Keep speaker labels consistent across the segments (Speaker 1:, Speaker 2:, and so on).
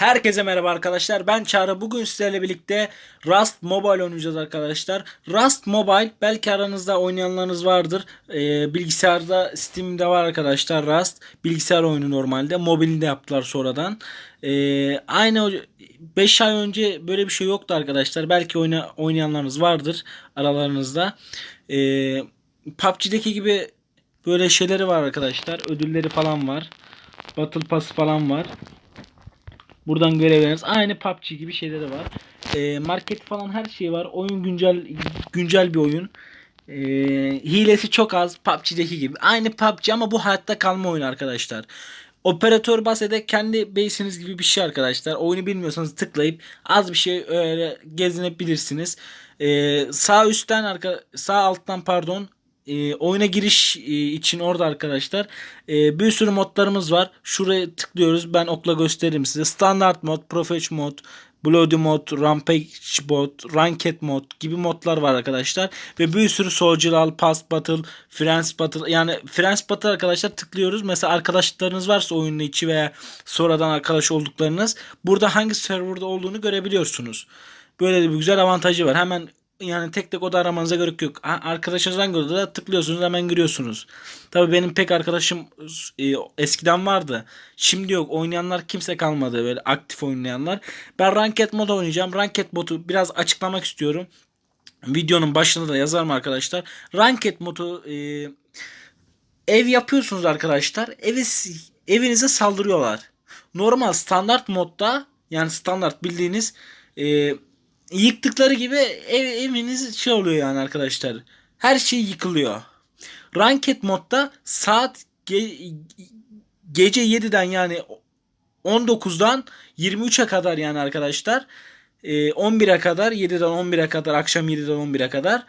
Speaker 1: Herkese merhaba arkadaşlar. Ben Çağrı. Bugün sizlerle birlikte Rust Mobile oynayacağız arkadaşlar. Rust Mobile belki aranızda oynayanlarınız vardır. Ee, bilgisayarda Steam'de var arkadaşlar Rust. Bilgisayar oyunu normalde. Mobilinde yaptılar sonradan. Ee, aynı 5 ay önce böyle bir şey yoktu arkadaşlar. Belki oyna, oynayanlarınız vardır aralarınızda. Ee, PUBG'deki gibi böyle şeyleri var arkadaşlar. Ödülleri falan var. Battle Pass falan var. Buradan görevleriniz aynı PUBG gibi şeyleri var. Ee, market falan her şey var. Oyun güncel güncel bir oyun. Ee, hilesi çok az PUBG'deki gibi. Aynı PUBG ama bu hayatta kalma oyunu arkadaşlar. Operatör basede kendi base'iniz gibi bir şey arkadaşlar. Oyunu bilmiyorsanız tıklayıp az bir şey öyle gezinebilirsiniz. Ee, sağ üstten arka sağ alttan pardon e, oyuna giriş e, için orada arkadaşlar e, bir sürü modlarımız var. Şuraya tıklıyoruz. Ben okla gösteririm size. Standart mod, Professional mod, Bloody mod, Rampage mod, Ranked mod gibi modlar var arkadaşlar. Ve bir sürü Soldier Past Battle, Friends Battle yani Friends Battle arkadaşlar tıklıyoruz. Mesela arkadaşlarınız varsa oyunun içi veya sonradan arkadaş olduklarınız burada hangi serverda olduğunu görebiliyorsunuz. Böyle bir güzel avantajı var. Hemen yani tek tek oda aramanıza gerek yok. Arkadaşınızdan gördü da tıklıyorsunuz hemen giriyorsunuz. Tabi benim pek arkadaşım e, eskiden vardı. Şimdi yok. Oynayanlar kimse kalmadı böyle aktif oynayanlar. Ben Ranked mod oynayacağım. Ranked modu biraz açıklamak istiyorum. Videonun başında da yazarım arkadaşlar. Ranked modu e, ev yapıyorsunuz arkadaşlar. Evi, evinize saldırıyorlar. Normal standart modda yani standart bildiğiniz e, yıktıkları gibi ev, eviniz şey oluyor yani arkadaşlar. Her şey yıkılıyor. Ranked modda saat ge- gece 7'den yani 19'dan 23'e kadar yani arkadaşlar. E, 11'e kadar 7'den 11'e kadar akşam 7'den 11'e kadar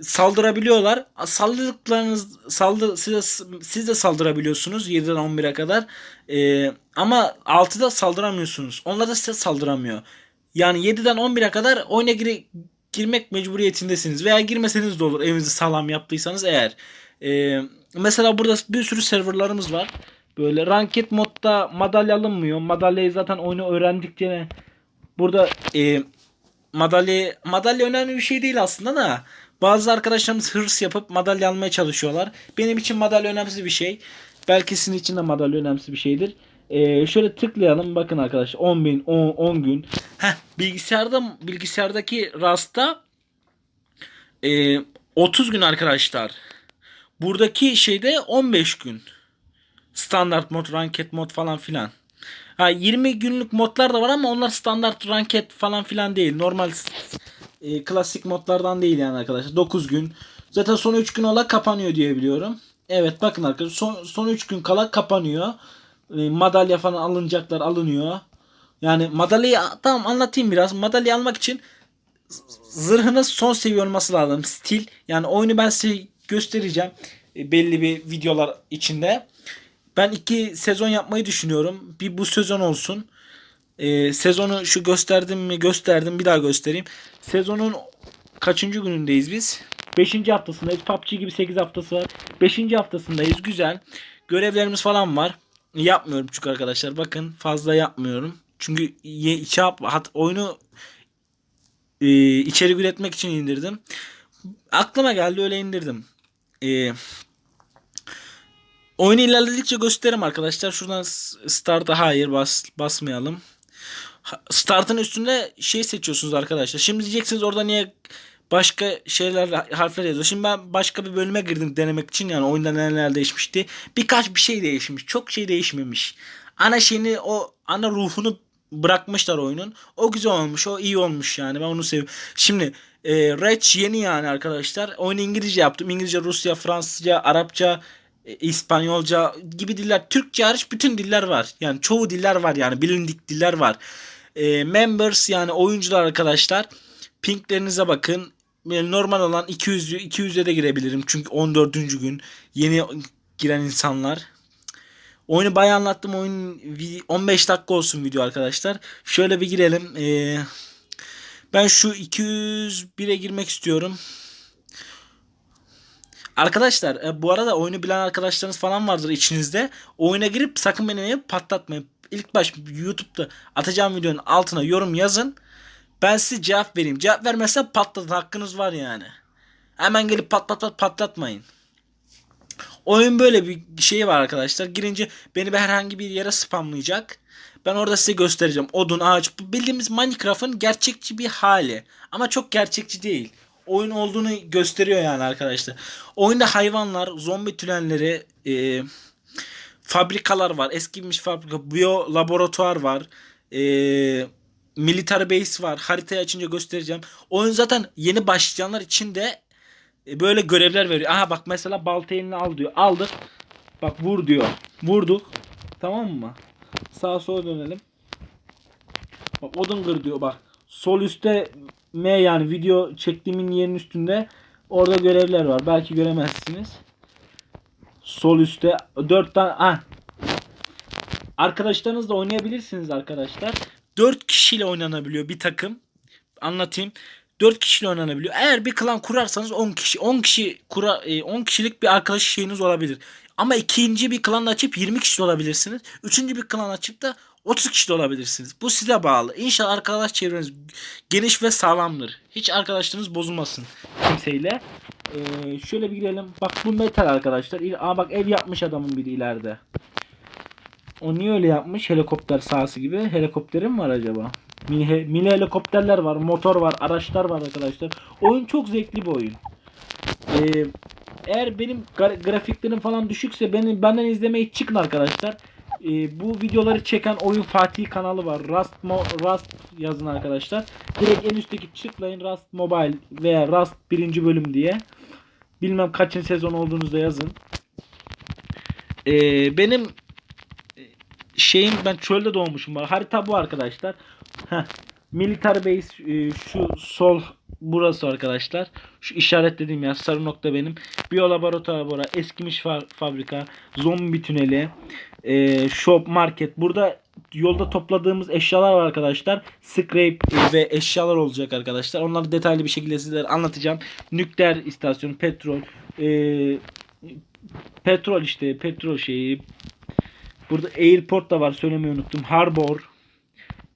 Speaker 1: saldırabiliyorlar. Saldırdıklarınız saldır siz, siz de saldırabiliyorsunuz 7'den 11'e kadar. E, ama 6'da saldıramıyorsunuz. Onlar da size saldıramıyor. Yani 7'den 11'e kadar oyuna gir girmek mecburiyetindesiniz. Veya girmeseniz de olur evinizi sağlam yaptıysanız eğer. Ee, mesela burada bir sürü serverlarımız var. Böyle ranked modda madalya alınmıyor. Madalyayı zaten oyunu öğrendikçe burada e, madalya madalya önemli bir şey değil aslında da bazı arkadaşlarımız hırs yapıp madalya almaya çalışıyorlar. Benim için madalya önemsiz bir şey. Belki sizin için de madalya önemsiz bir şeydir. Ee, şöyle tıklayalım. Bakın arkadaşlar 10 bin 10, 10 gün. Heh, bilgisayarda bilgisayardaki Rust'ta e, 30 gün arkadaşlar. Buradaki şeyde 15 gün. Standart mod, ranked mod falan filan. Ha 20 günlük modlar da var ama onlar standart ranked falan filan değil. Normal e, klasik modlardan değil yani arkadaşlar. 9 gün. Zaten son 3 gün ola kapanıyor diye biliyorum. Evet bakın arkadaşlar son, son 3 gün kala kapanıyor. E, madalya falan alınacaklar alınıyor. Yani madalyayı tamam anlatayım biraz. Madalya almak için zırhınız son seviye olması lazım. Stil. Yani oyunu ben size göstereceğim. E, belli bir videolar içinde. Ben iki sezon yapmayı düşünüyorum. Bir bu sezon olsun. E, sezonu şu gösterdim mi gösterdim bir daha göstereyim. Sezonun kaçıncı günündeyiz biz? 5. haftasındayız. PUBG gibi 8 haftası var. 5. haftasındayız. Güzel. Görevlerimiz falan var. Yapmıyorum çünkü arkadaşlar. Bakın fazla yapmıyorum. Çünkü şey yap, hat, oyunu e, içerik üretmek için indirdim. Aklıma geldi öyle indirdim. E, oyunu ilerledikçe gösteririm arkadaşlar. Şuradan start'a hayır bas, basmayalım. Start'ın üstünde şey seçiyorsunuz arkadaşlar. Şimdi diyeceksiniz orada niye başka şeyler harfler yazıyor. Şimdi ben başka bir bölüme girdim denemek için yani oyunda neler değişmişti. Birkaç bir şey değişmiş. Çok şey değişmemiş. Ana şeyini o ana ruhunu bırakmışlar oyunun. O güzel olmuş. O iyi olmuş yani. Ben onu seviyorum. Şimdi e, Red yeni yani arkadaşlar. Oyunu İngilizce yaptım. İngilizce, Rusya, Fransızca, Arapça, e, İspanyolca gibi diller. Türkçe hariç bütün diller var. Yani çoğu diller var yani. Bilindik diller var. E, members yani oyuncular arkadaşlar. Pinklerinize bakın. Normal olan 200 200'e de girebilirim. Çünkü 14. gün yeni giren insanlar. Oyunu bayağı anlattım. Oyun 15 dakika olsun video arkadaşlar. Şöyle bir girelim. Ee, ben şu 201'e girmek istiyorum. Arkadaşlar e, bu arada oyunu bilen arkadaşlarınız falan vardır içinizde. Oyuna girip sakın beni patlatmayın. ilk baş YouTube'da atacağım videonun altına yorum yazın. Ben size cevap vereyim. Cevap vermezsen patlatın. Hakkınız var yani. Hemen gelip pat pat pat patlatmayın. Oyun böyle bir şey var arkadaşlar. Girince beni bir herhangi bir yere spamlayacak. Ben orada size göstereceğim. Odun, ağaç. Bu bildiğimiz Minecraft'ın gerçekçi bir hali. Ama çok gerçekçi değil. Oyun olduğunu gösteriyor yani arkadaşlar. Oyunda hayvanlar, zombi tünelleri, e, fabrikalar var. Eskimiş fabrika, biyo laboratuvar var. E, military base var. Haritayı açınca göstereceğim. Oyun zaten yeni başlayanlar için de e, böyle görevler veriyor. Aha bak mesela balta eline al diyor. Aldık. Bak vur diyor. Vurduk. Tamam mı? Sağa sola dönelim. Bak odun kır diyor bak. Sol üstte M yani video çektiğimin yerinin üstünde orada görevler var. Belki göremezsiniz. Sol üstte 4 tane ah. Arkadaşlarınızla oynayabilirsiniz arkadaşlar. 4 kişiyle oynanabiliyor bir takım. Anlatayım. 4 kişiyle oynanabiliyor. Eğer bir klan kurarsanız 10 kişi 10 kişi kura e, 10 kişilik bir arkadaş şeyiniz olabilir. Ama ikinci bir klan açıp 20 kişi olabilirsiniz. Üçüncü bir klan açıp da 30 kişi de olabilirsiniz. Bu size bağlı. İnşallah arkadaş çevreniz geniş ve sağlamdır. Hiç arkadaşlarınız bozulmasın kimseyle. Ee, şöyle bir girelim. Bak bu metal arkadaşlar. Aa bak ev yapmış adamın biri ileride. O niye öyle yapmış? Helikopter sahası gibi. Helikopterim var acaba? Mini, he- mini helikopterler var, motor var, araçlar var arkadaşlar. Oyun çok zevkli bir oyun. Ee, eğer benim gra- grafiklerim falan düşükse beni benden izlemeye çıkın arkadaşlar. Ee, bu videoları çeken Oyun Fatih kanalı var. Rust Mo- Rust yazın arkadaşlar. Direkt en üstteki tıklayın Rust Mobile veya Rust birinci bölüm diye. Bilmem kaçıncı sezon olduğunuzda yazın. Ee, benim şeyim ben çölde doğmuşum var. Harita bu arkadaşlar. Heh. Military base e, şu sol burası arkadaşlar. Şu işaretlediğim yer sarı nokta benim. Biyolaboratuvar bora, eskimiş fa- fabrika, zombi tüneli, e, shop market. Burada yolda topladığımız eşyalar var arkadaşlar. Scrape e, ve eşyalar olacak arkadaşlar. Onları detaylı bir şekilde sizlere anlatacağım. Nükleer istasyon, petrol, petrol işte petrol şeyi, Burada airport da var söylemeyi unuttum. Harbor.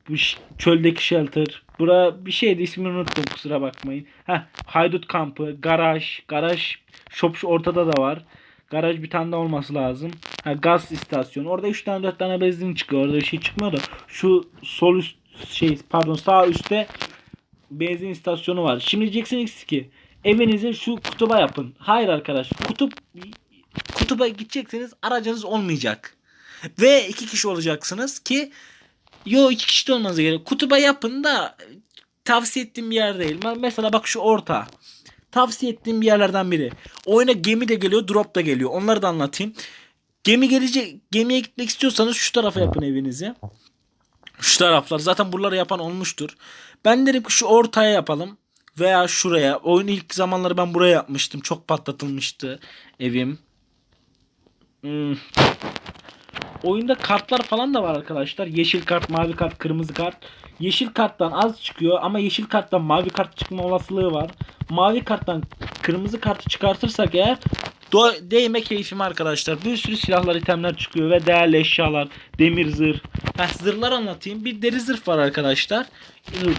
Speaker 1: Bu çöldeki shelter. Bura bir şeydi ismini unuttum kusura bakmayın. Ha haydut kampı, garaj, garaj shop şu ortada da var. Garaj bir tane de olması lazım. Ha gaz istasyonu. Orada 3 tane 4 tane benzin çıkıyor. Orada bir şey çıkmıyor da şu sol üst şey pardon sağ üstte benzin istasyonu var. Şimdi diyeceksiniz ki evinizi şu kutuba yapın. Hayır arkadaş. Kutup kutuba gidecekseniz aracınız olmayacak. Ve iki kişi olacaksınız ki yo iki kişi de olmanız gerek. Kutuba yapın da tavsiye ettiğim bir yer değil. Mesela bak şu orta. Tavsiye ettiğim bir yerlerden biri. Oyuna gemi de geliyor, drop da geliyor. Onları da anlatayım. Gemi gelecek, gemiye gitmek istiyorsanız şu tarafa yapın evinizi. Şu taraflar. Zaten buraları yapan olmuştur. Ben derim ki şu ortaya yapalım. Veya şuraya. Oyun ilk zamanları ben buraya yapmıştım. Çok patlatılmıştı evim. Hmm. Oyunda kartlar falan da var arkadaşlar. Yeşil kart, mavi kart, kırmızı kart. Yeşil karttan az çıkıyor ama yeşil karttan mavi kart çıkma olasılığı var. Mavi karttan kırmızı kartı çıkartırsak eğer do- değme keyfim arkadaşlar. Bir sürü silahlar, itemler çıkıyor ve değerli eşyalar, demir zırh. Heh, zırhlar anlatayım. Bir deri zırh var arkadaşlar.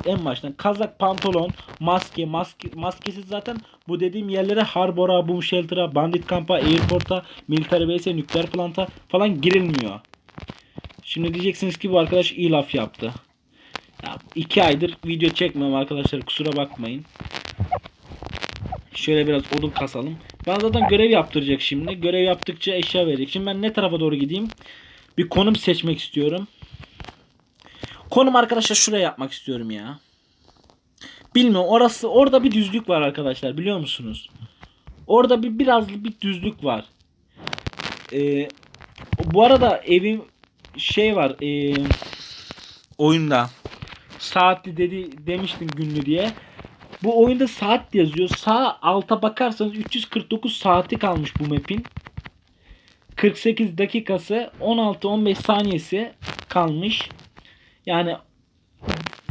Speaker 1: En baştan kazak, pantolon, maske, maske maskesiz zaten bu dediğim yerlere harbora, boom shelter'a, bandit kampa, airport'a, military base'e, nükleer planta falan girilmiyor. Şimdi diyeceksiniz ki bu arkadaş iyi laf yaptı. Ya, iki aydır video çekmiyorum arkadaşlar kusura bakmayın. Şöyle biraz odun kasalım. Ben zaten görev yaptıracak şimdi. Görev yaptıkça eşya verecek. Şimdi ben ne tarafa doğru gideyim? Bir konum seçmek istiyorum. Konum arkadaşlar şuraya yapmak istiyorum ya. Bilmiyorum orası orada bir düzlük var arkadaşlar biliyor musunuz? Orada bir biraz bir düzlük var. Ee, bu arada evim şey var ee, oyunda saatli dedi demiştim günlü diye. Bu oyunda saat yazıyor. Sağ alta bakarsanız 349 saati kalmış bu map'in. 48 dakikası 16-15 saniyesi kalmış. Yani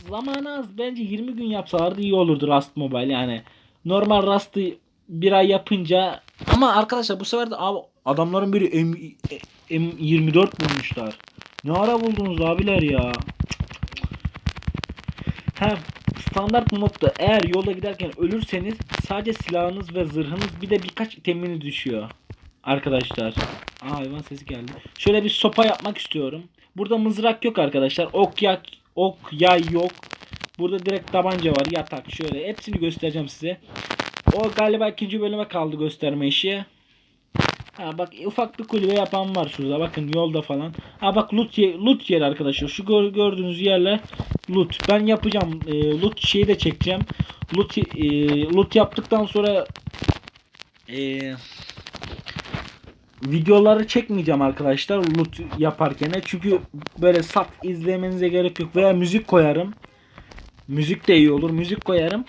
Speaker 1: zamanı az bence 20 gün yapsalardı iyi olurdu Rust Mobile yani. Normal Rust'ı bir ay yapınca ama arkadaşlar bu sefer de abi adamların biri M, M24 bulmuşlar. Ne ara buldunuz abiler ya? Hem standart modda eğer yolda giderken ölürseniz sadece silahınız ve zırhınız bir de birkaç iteminiz düşüyor. Arkadaşlar. Aa hayvan sesi geldi. Şöyle bir sopa yapmak istiyorum. Burada mızrak yok arkadaşlar. Ok yak, ok yay yok. Burada direkt tabanca var. Yatak şöyle. Hepsini göstereceğim size. O galiba ikinci bölüme kaldı gösterme işi. Ha bak ufak bir kulübe yapan var şurada. Bakın yolda falan. Ha bak loot, ye- loot yer arkadaşlar. Şu gör- gördüğünüz yerler loot. Ben yapacağım. E, loot şeyi de çekeceğim. Loot, e, loot yaptıktan sonra e, videoları çekmeyeceğim arkadaşlar loot yaparken. Çünkü böyle saf izlemenize gerek yok. Veya müzik koyarım. Müzik de iyi olur. Müzik koyarım.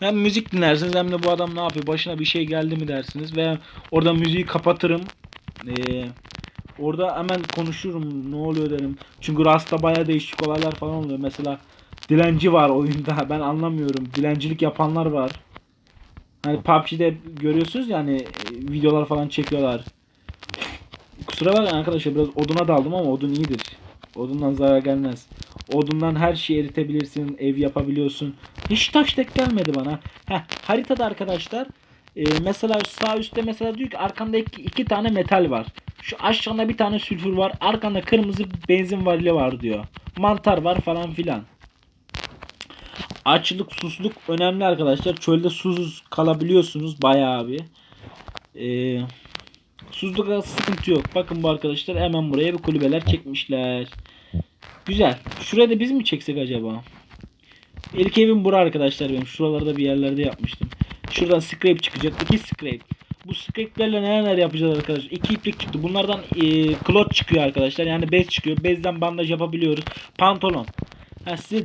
Speaker 1: Hem müzik dinlersiniz hem de bu adam ne yapıyor başına bir şey geldi mi dersiniz veya orada müziği kapatırım. Ee, orada hemen konuşurum ne oluyor derim. Çünkü Rast'ta baya değişik olaylar falan oluyor. Mesela dilenci var oyunda ben anlamıyorum. Dilencilik yapanlar var. Hani PUBG'de görüyorsunuz ya hani e, videolar falan çekiyorlar. Kusura bakmayın arkadaşlar biraz oduna daldım ama odun iyidir. Odundan zarar gelmez. Odundan her şeyi eritebilirsin, ev yapabiliyorsun. Hiç taş tek gelmedi bana. Heh, haritada arkadaşlar e, mesela sağ üstte mesela diyor ki arkanda iki, iki tane metal var. Şu aşağında bir tane sülfür var. Arkanda kırmızı benzin varili var diyor. Mantar var falan filan. Açlık, susuzluk önemli arkadaşlar. Çölde susuz kalabiliyorsunuz bayağı bir. Ee, susuzlukta sıkıntı yok. Bakın bu arkadaşlar hemen buraya bir kulübeler çekmişler. Güzel. Şuraya da biz mi çeksek acaba? İlk evim bura arkadaşlar benim. Şuralarda bir yerlerde yapmıştım. Şuradan scrape çıkacak. İki scrape. Bu scrape'lerle neler neler yapacağız arkadaşlar. İki iplik çıktı. Bunlardan e, klot çıkıyor arkadaşlar. Yani bez çıkıyor. Bezden bandaj yapabiliyoruz. Pantolon. Ha size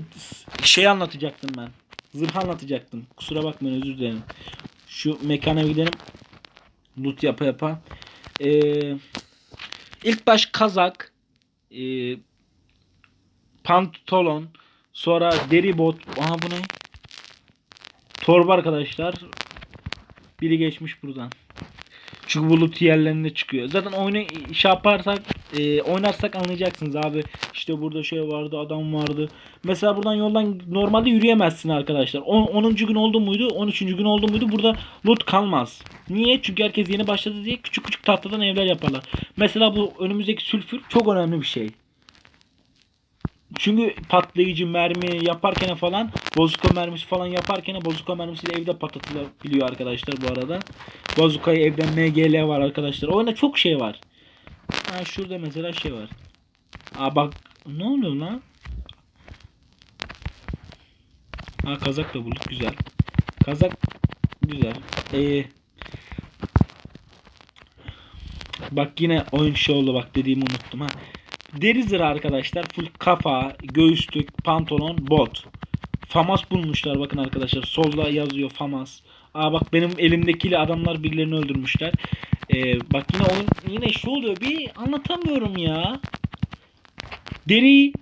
Speaker 1: şey anlatacaktım ben. Zırh anlatacaktım. Kusura bakmayın özür dilerim. Şu mekana gidelim. Loot yapa yapa. Ee, ilk baş kazak. Ee, pantolon. Sonra deri bot. Aha bu ne? Torba arkadaşlar. Biri geçmiş buradan. Çünkü bu loot yerlerinde çıkıyor. Zaten oyunu şey yaparsak, e, oynarsak anlayacaksınız abi. İşte burada şey vardı, adam vardı. Mesela buradan yoldan normalde yürüyemezsin arkadaşlar. 10. gün oldu muydu? 13. gün oldu muydu? Burada loot kalmaz. Niye? Çünkü herkes yeni başladı diye küçük küçük tahtadan evler yaparlar. Mesela bu önümüzdeki sülfür çok önemli bir şey. Çünkü patlayıcı mermi yaparken falan bozuka mermisi falan yaparken bozuka mermisiyle evde patlatılabiliyor arkadaşlar bu arada. Bozukayı evde MGL var arkadaşlar. Oyunda çok şey var. Ha şurada mesela şey var. Aa bak ne oluyor lan? Ha kazak da bulduk güzel. Kazak güzel. Ee, bak yine oyun şey oldu bak dediğimi unuttum ha. Deri zırh arkadaşlar. Full kafa, göğüslük, pantolon, bot. Famas bulmuşlar bakın arkadaşlar. Solda yazıyor Famas. Aa bak benim elimdekiyle adamlar birilerini öldürmüşler. Ee, bak yine oyun yine şu oluyor. Bir anlatamıyorum ya. Deri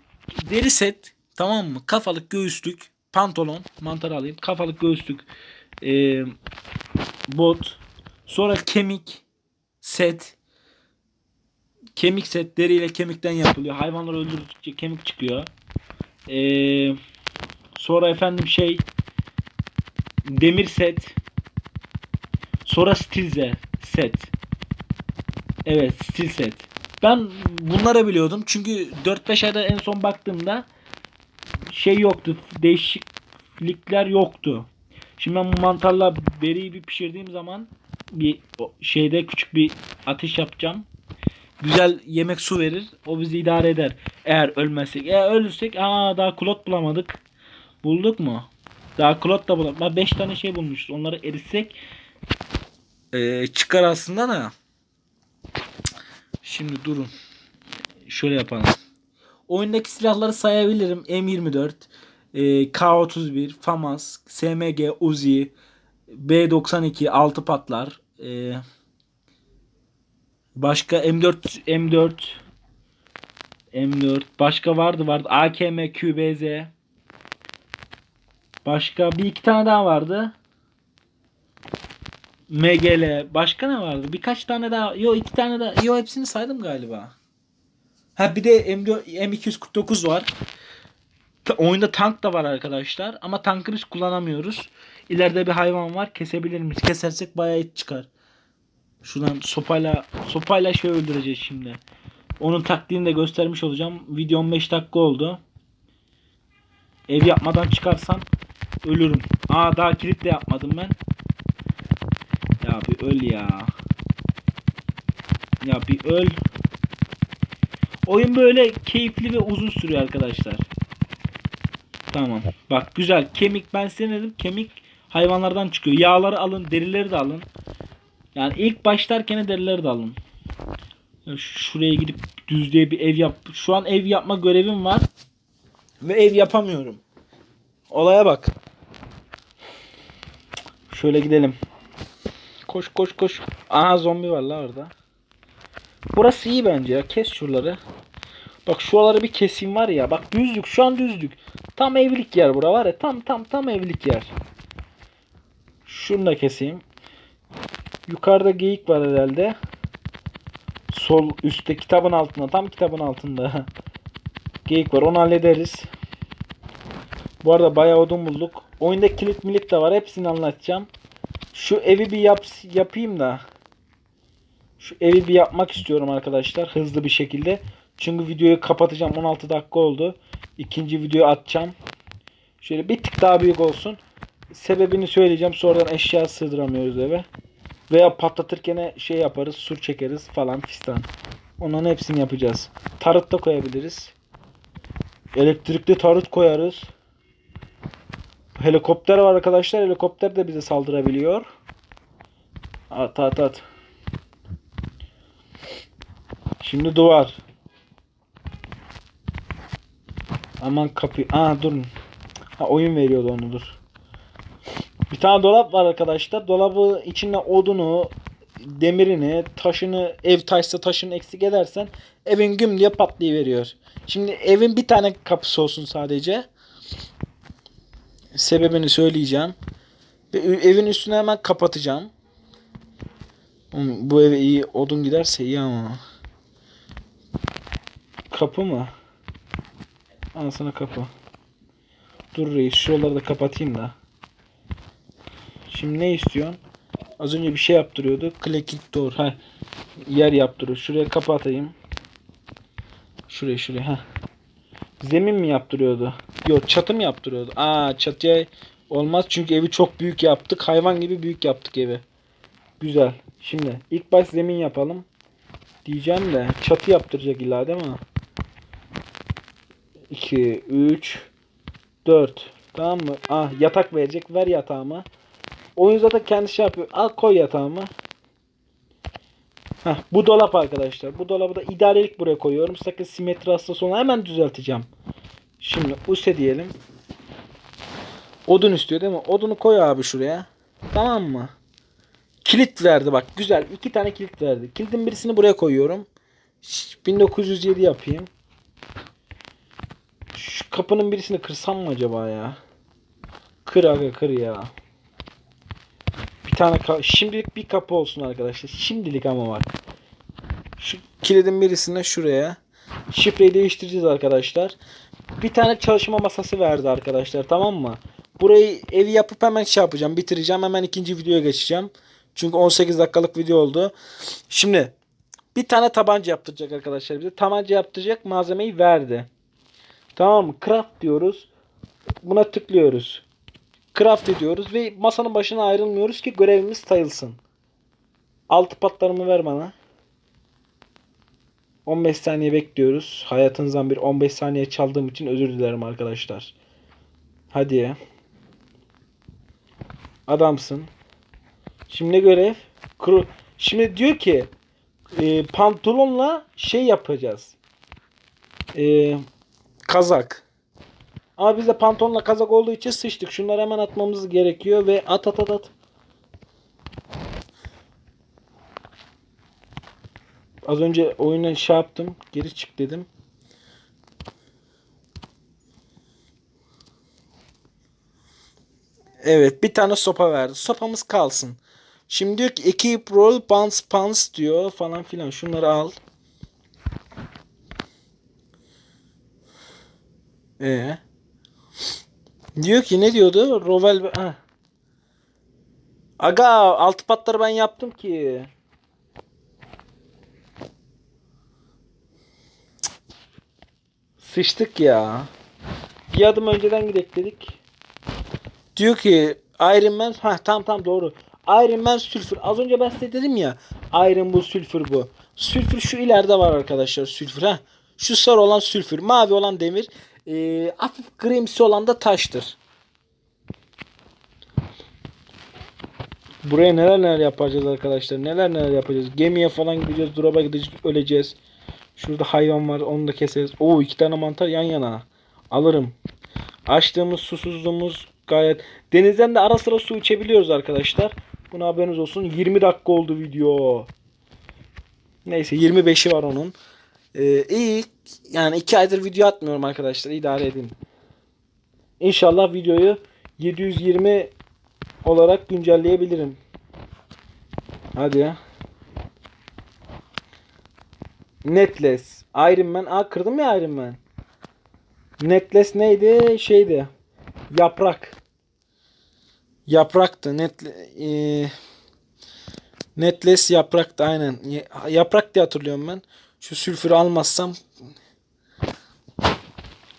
Speaker 1: deri set tamam mı? Kafalık göğüslük, pantolon, mantar alayım. Kafalık göğüslük, ee, bot. Sonra kemik set, kemik set deriyle kemikten yapılıyor. Hayvanları öldürdükçe kemik çıkıyor. Ee, sonra efendim şey demir set. Sonra stilze set. Evet stil set. Ben bunları biliyordum. Çünkü 4-5 ayda en son baktığımda şey yoktu. Değişiklikler yoktu. Şimdi ben bu mantarla beriyi bir pişirdiğim zaman bir şeyde küçük bir ateş yapacağım güzel yemek su verir. O bizi idare eder. Eğer ölmezsek. Eğer ölürsek aa daha klot bulamadık. Bulduk mu? Daha klot da bulamadık. Ben 5 tane şey bulmuşuz. Onları eritsek ee, çıkar aslında da. Şimdi durun. Şöyle yapalım. Oyundaki silahları sayabilirim. M24, e, K31, FAMAS, SMG, Uzi, B92, 6 patlar. E, Başka M4 M4 M4 başka vardı vardı AKM QBZ Başka bir iki tane daha vardı. MGL başka ne vardı? Birkaç tane daha. Yo iki tane daha. Yo hepsini saydım galiba. Ha bir de M4, M249 var. Oyunda tank da var arkadaşlar ama tankı biz kullanamıyoruz. İleride bir hayvan var kesebilir miyiz? Kesersek bayağı et çıkar. Şuradan sopayla sopayla şey öldüreceğiz şimdi. Onun taktiğini de göstermiş olacağım. Video 15 dakika oldu. Ev yapmadan çıkarsam ölürüm. Aa daha kilit de yapmadım ben. Ya bir öl ya. Ya bir öl. Oyun böyle keyifli ve uzun sürüyor arkadaşlar. Tamam. Bak güzel. Kemik ben size dedim? Kemik hayvanlardan çıkıyor. Yağları alın, derileri de alın. Yani ilk başlarken derileri de alın. Şuraya gidip düzlüğe bir ev yap. Şu an ev yapma görevim var. Ve ev yapamıyorum. Olaya bak. Şöyle gidelim. Koş koş koş. Aha zombi var la orada. Burası iyi bence ya. Kes şuraları. Bak şuraları bir keseyim var ya. Bak düzlük şu an düzlük. Tam evlilik yer bura var ya. Tam tam tam evlilik yer. Şunu da keseyim. Yukarıda geyik var herhalde. Sol üstte kitabın altında. Tam kitabın altında. geyik var. Onu hallederiz. Bu arada bayağı odun bulduk. Oyunda kilit milik de var. Hepsini anlatacağım. Şu evi bir yap, yapayım da. Şu evi bir yapmak istiyorum arkadaşlar. Hızlı bir şekilde. Çünkü videoyu kapatacağım. 16 dakika oldu. İkinci videoyu atacağım. Şöyle bir tık daha büyük olsun. Sebebini söyleyeceğim. Sonradan eşya sığdıramıyoruz eve. Veya patlatırken şey yaparız. Sur çekeriz falan fistan. Onların hepsini yapacağız. Tarıt da koyabiliriz. Elektrikli tarıt koyarız. Helikopter var arkadaşlar. Helikopter de bize saldırabiliyor. At at at. Şimdi duvar. Aman kapı. Aa durun. Ha oyun veriyordu onu dur. Bir tane dolap var arkadaşlar. Dolabı içinde odunu, demirini, taşını, ev taşsa taşını eksik edersen evin güm diye patlayıveriyor. Şimdi evin bir tane kapısı olsun sadece. Sebebini söyleyeceğim. Ve evin üstüne hemen kapatacağım. Bu eve iyi odun giderse iyi ama. Kapı mı? Anasına kapı. Dur reis şuraları da kapatayım da. Şimdi ne istiyorsun? Az önce bir şey yaptırıyordu. Clicking door. Ha. Yer yaptırıyor. Şuraya kapatayım. Şuraya şuraya. Ha. Zemin mi yaptırıyordu? Yok çatı mı yaptırıyordu? Aa çatıya olmaz çünkü evi çok büyük yaptık. Hayvan gibi büyük yaptık evi. Güzel. Şimdi ilk baş zemin yapalım. Diyeceğim de çatı yaptıracak illa değil mi? 2, 3, 4. Tamam mı? Ah yatak verecek. Ver yatağımı. Oyun zaten kendi şey yapıyor. Al koy yatağımı. Heh, bu dolap arkadaşlar. Bu dolabı da idarelik buraya koyuyorum. Sakın simetri hastası olan hemen düzelteceğim. Şimdi use diyelim. Odun istiyor değil mi? Odunu koy abi şuraya. Tamam mı? Kilit verdi bak. Güzel. iki tane kilit verdi. Kilidin birisini buraya koyuyorum. Şş, 1907 yapayım. Şu kapının birisini kırsam mı acaba ya? Kır aga kır ya. Tane ka- şimdilik bir kapı olsun arkadaşlar. Şimdilik ama var. Şu kilidin birisine şuraya. Şifreyi değiştireceğiz arkadaşlar. Bir tane çalışma masası verdi arkadaşlar tamam mı? Burayı evi yapıp hemen şey yapacağım. Bitireceğim. Hemen ikinci videoya geçeceğim. Çünkü 18 dakikalık video oldu. Şimdi bir tane tabanca yaptıracak arkadaşlar bize. Tabanca yaptıracak malzemeyi verdi. Tamam mı? Craft diyoruz. Buna tıklıyoruz. Craft ediyoruz ve masanın başına ayrılmıyoruz ki görevimiz sayılsın. Altı patlarımı ver bana. 15 saniye bekliyoruz. Hayatınızdan bir 15 saniye çaldığım için özür dilerim arkadaşlar. Hadi. Adamsın. Şimdi görev? Kuru. Şimdi diyor ki e, pantolonla şey yapacağız. E, kazak. Ama bizde pantolonla kazak olduğu için sıçtık. Şunları hemen atmamız gerekiyor ve at at at at. Az önce oyuna şey yaptım. Geri çık dedim. Evet bir tane sopa verdi. Sopamız kalsın. Şimdi diyor ki equip roll pants pants diyor falan filan. Şunları al. Ee. Diyor ki ne diyordu? Rovel ha. Aga altı patları ben yaptım ki. Sıçtık ya. Bir adım önceden gidek dedik. Diyor ki Iron Man ha tam tam doğru. Iron Man sülfür. Az önce ben size dedim ya. Iron bu sülfür bu. Sülfür şu ileride var arkadaşlar sülfür ha. Şu sarı olan sülfür, mavi olan demir, ee, hafif grimsi olan da taştır. Buraya neler neler yapacağız arkadaşlar. Neler neler yapacağız. Gemiye falan gideceğiz. Drop'a gideceğiz. Öleceğiz. Şurada hayvan var. Onu da keseriz. Oo iki tane mantar yan yana. Alırım. Açtığımız susuzluğumuz gayet. Denizden de ara sıra su içebiliyoruz arkadaşlar. Buna haberiniz olsun. 20 dakika oldu video. Neyse 25'i var onun. Ee, iyi. Yani 2 aydır video atmıyorum arkadaşlar. İdare edin. İnşallah videoyu 720 olarak güncelleyebilirim. Hadi ya. Netless. Iron Man. Aa kırdım ya Iron Man. Netless neydi? Şeydi. Yaprak. Yapraktı. Netle, eee, Netless yapraktı aynen. Ya- Yaprak diye hatırlıyorum ben. Şu sülfürü almazsam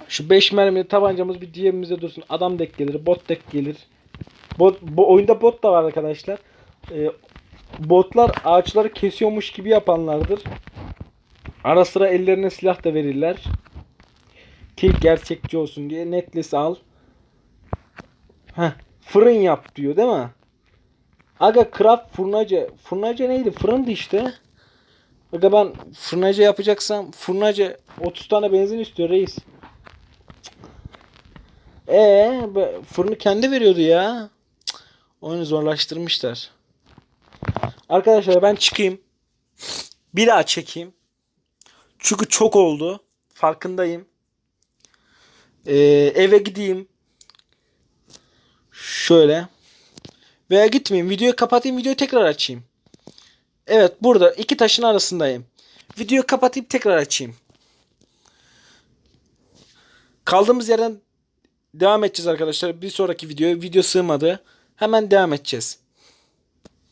Speaker 1: şu 5 mermili tabancamız bir cebimizde dursun. Adam dek gelir, bot dek gelir. Bot, bu oyunda bot da var arkadaşlar. Ee, botlar ağaçları kesiyormuş gibi yapanlardır. Ara sıra ellerine silah da verirler. Ki gerçekçi olsun diye netless al. Heh, fırın yap diyor değil mi? Aga craft fırnaca. Fırnaca neydi? Fırındı işte. Aga ben fırnaca yapacaksam fırnaca 30 tane benzin istiyor reis. Be- fırını kendi veriyordu ya. Cık, Oyunu zorlaştırmışlar. Arkadaşlar ben çıkayım. Bir daha çekeyim. Çünkü çok oldu. Farkındayım. Ee, eve gideyim. Şöyle. Veya gitmeyeyim. Videoyu kapatayım. Videoyu tekrar açayım. Evet burada iki taşın arasındayım. Videoyu kapatayım tekrar açayım. Kaldığımız yerden devam edeceğiz arkadaşlar. Bir sonraki video video sığmadı. Hemen devam edeceğiz.